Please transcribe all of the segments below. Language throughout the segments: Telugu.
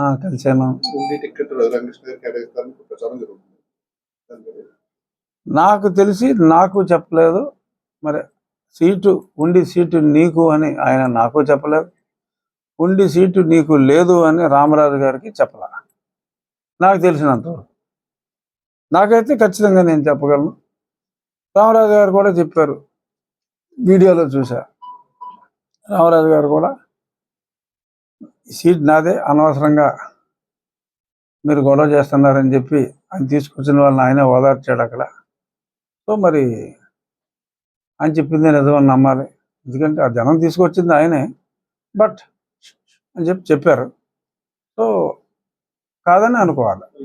మీద నాకు తెలిసి నాకు చెప్పలేదు. మరి సీటు ఉండి సీటు నీకు అని ఆయన నాకు చెప్పలేదు. ఉండి సీటు నీకు లేదు అని రామరాజు గారికి చెప్పలే. నాకు తెలిసినంత వరకు. నాకైతే ఖచ్చితంగా నేను చెప్పగలను. రామరాజు గారు కూడా చెప్పారు. వీడియోలో చూసా. రామరాజు గారు కూడా "ఈ సీట్ నాదే అనవసరంగా మీరు గొడవ చేస్తున్నారని చెప్పి ఆయన తీసుకొచ్చిన వాళ్ళని ఆయనే ఓదార్చాడు అక్కడ. సో మరి ఆయన చెప్పింది నిజమని నమ్మాలి. ఎందుకంటే ఆ జనం తీసుకొచ్చింది ఆయనే. బట్ అని చెప్పి చెప్పారు. సో కాదని అనుకోవాలి.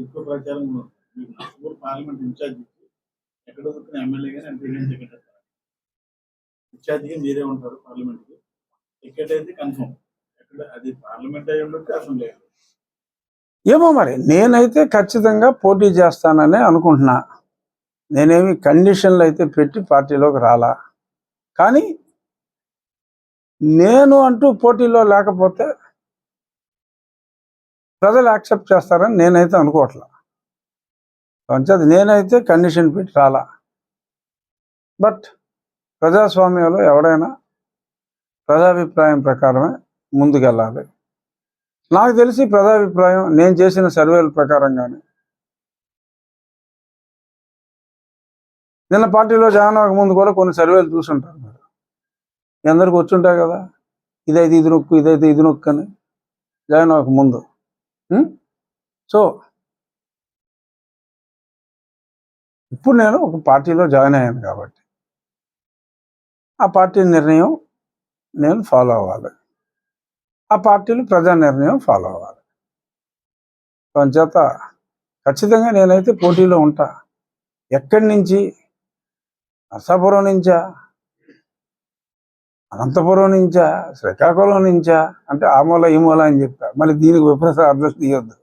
ఇన్ఛార్జిగా మీరే ఉంటారు పార్లమెంట్ టికెట్ అయితే కన్ఫర్మ్. అది పార్లమెంట్ అయి ఉండొచ్చు లేదు. ఏమో మరి నేనైతే ఖచ్చితంగా పోటీ చేస్తానని అనుకుంటున్నా. నేనేమి కండిషన్లు అయితే పెట్టి పార్టీలోకి రాలా. కానీ నేను అంటూ పోటీలో లేకపోతే ప్రజలు యాక్సెప్ట్ చేస్తారని నేనైతే అనుకోవట్లా. కొంచెం నేనైతే కండిషన్ పెట్టి రాలా. బట్ ప్రజాస్వామ్యంలో ఎవడైనా ప్రజాభిప్రాయం ప్రకారమే ముందుకెళ్ళాలి. నాకు తెలిసి ప్రజాభిప్రాయం నేను చేసిన సర్వేల ప్రకారంగానే. నిన్న పార్టీలో జాయిన్ అవ్వక ముందు కూడా కొన్ని సర్వేలు చూసుంటారు మీరు. మీ అందరికి వచ్చుంటాయి కదా. ఇదైతే ఇది నొక్కు ఇదైతే ఇది నొక్కు అని జాయిన్ అవ్వక ముందు. సో ఇప్పుడు నేను ఒక పార్టీలో జాయిన్ అయ్యాను కాబట్టి. ఆ పార్టీ నిర్ణయం నేను ఫాలో అవ్వాలి. ఆ పార్టీలు ప్రజా నిర్ణయం ఫాలో అవ్వాలి. చేత ఖచ్చితంగా నేనైతే పోటీలో ఉంటా. ఎక్కడి నుంచి? నర్సాపురం నుంచా? అనంతపురం నుంచా? శ్రీకాకుళం నుంచా? అంటే ఆ మూల ఈ మూల అని చెప్పా. మళ్ళీ దీనికి విపరీత అర్థం తీయొద్దు.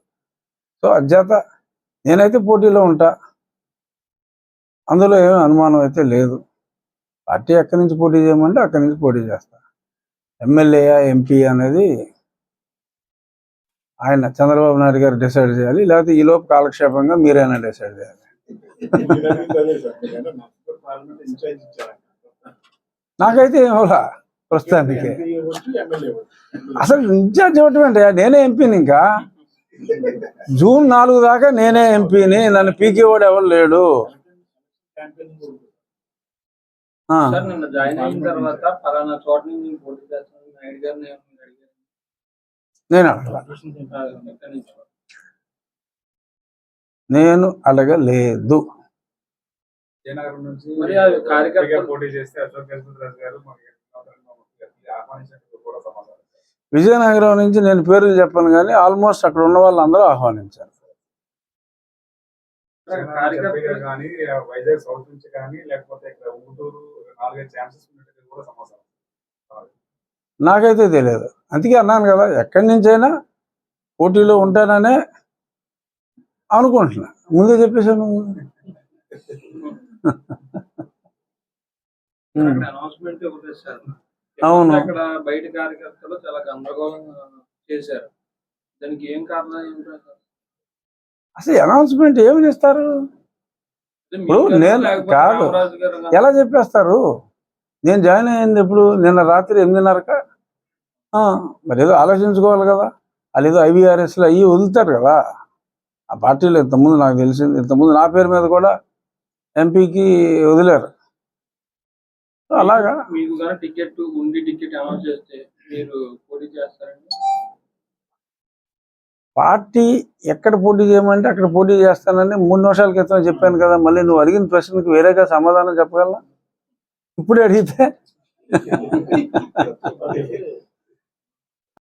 సో అధ్యత నేనైతే పోటీలో ఉంటా. అందులో ఏమీ అనుమానం అయితే లేదు. పార్టీ ఎక్కడి నుంచి పోటీ చేయమంటే అక్కడి నుంచి పోటీ చేస్తా. ఎమ్మెల్యేయా ఎంపీ అనేది ఆయన చంద్రబాబు నాయుడు గారు డిసైడ్ చేయాలి. లేకపోతే ఈ లోపు కాలక్షేపంగా మీరైనా డిసైడ్ చేయాలి. నాకైతే ఏమోలా ప్రస్తుతానికి. అసలు ఇన్ఛార్జ్ ఇవ్వటం నేనే ఎంపీని ఇంకా. జూన్ నాలుగు దాకా నేనే ఎంపీని నన్ను పీకేవాడు ఎవరు లేడు క్యాంపెయిన్ కూడా ఉంటుంది. ఆ, సార్ నిన్న జాయిన్ అయిన తర్వాత పలానా చోట నుంచి నేను పోటీ చేస్తాను. నాయుడు అడిగారు. నేను? ఎక్కడి నుంచి? నేను అడగలేదు. విజయనగరం నుంచి మరి ఆ పోటీ చేస్తే అశోక్ గజపతిరాజు గారు విజయనగరం నుంచి నేను పేర్లు చెప్పను కానీ ఆల్మోస్ట్ అక్కడ ఉన్న వాళ్ళందరూ ఆహ్వానించారు. విజయనగరం ఎంపీగా కానీ వైజాగ్ సౌత్ నుంచి కానీ లేకపోతే ఇక్కడ ఊటూరు నాలుగైదు ఛాన్సెస్ ఉన్నట్టు కూడా సమాచారం. నాకైతే తెలియదు. అందుకే అన్నాను కదా ఎక్కడి నుంచైనా పోటీలో ఉంటాననే అనుకుంటున్నా. ముందే చెప్పేశాను. అవును. అక్కడ బయట కార్యకర్తలు చాలా గందరగోళం చేశారు. దానికి ఏం కారణం? అసలు అనౌన్స్మెంట్ ఏమని ఇస్తారు? ఇప్పుడు నేను- కాదు. ఎలా చెప్పేస్తారు? నేను జాయిన్ అయ్యింది ఎప్పుడు నిన్న రాత్రి ఎనిమిదిన్నరక. మరి ఏదో ఆలోచించుకోవాలి కదా. వాళ్ళు ఏదో ఐవీఆర్ఎస్లో అయ్యి వదులుతారు కదా. ఆ పార్టీలో ఇంతకుముందు నాకు తెలిసింది ఇంతకుముందు నా పేరు మీద కూడా ఎంపీకి వదిలేరు. అలాగా. మీకు టికెట్ ఉండి టికెట్ అనౌన్స్ చేస్తే మీరు పోటీ చేస్తారండి? పార్టీ ఎక్కడ పోటీ చేయమంటే అక్కడ పోటీ చేస్తానని మూడు నిమిషాల క్రితం చెప్పాను కదా మళ్ళీ నువ్వు అడిగిన ప్రశ్నకి వేరేగా సమాధానం చెప్పగలనా? ఇప్పుడే అడిగితే.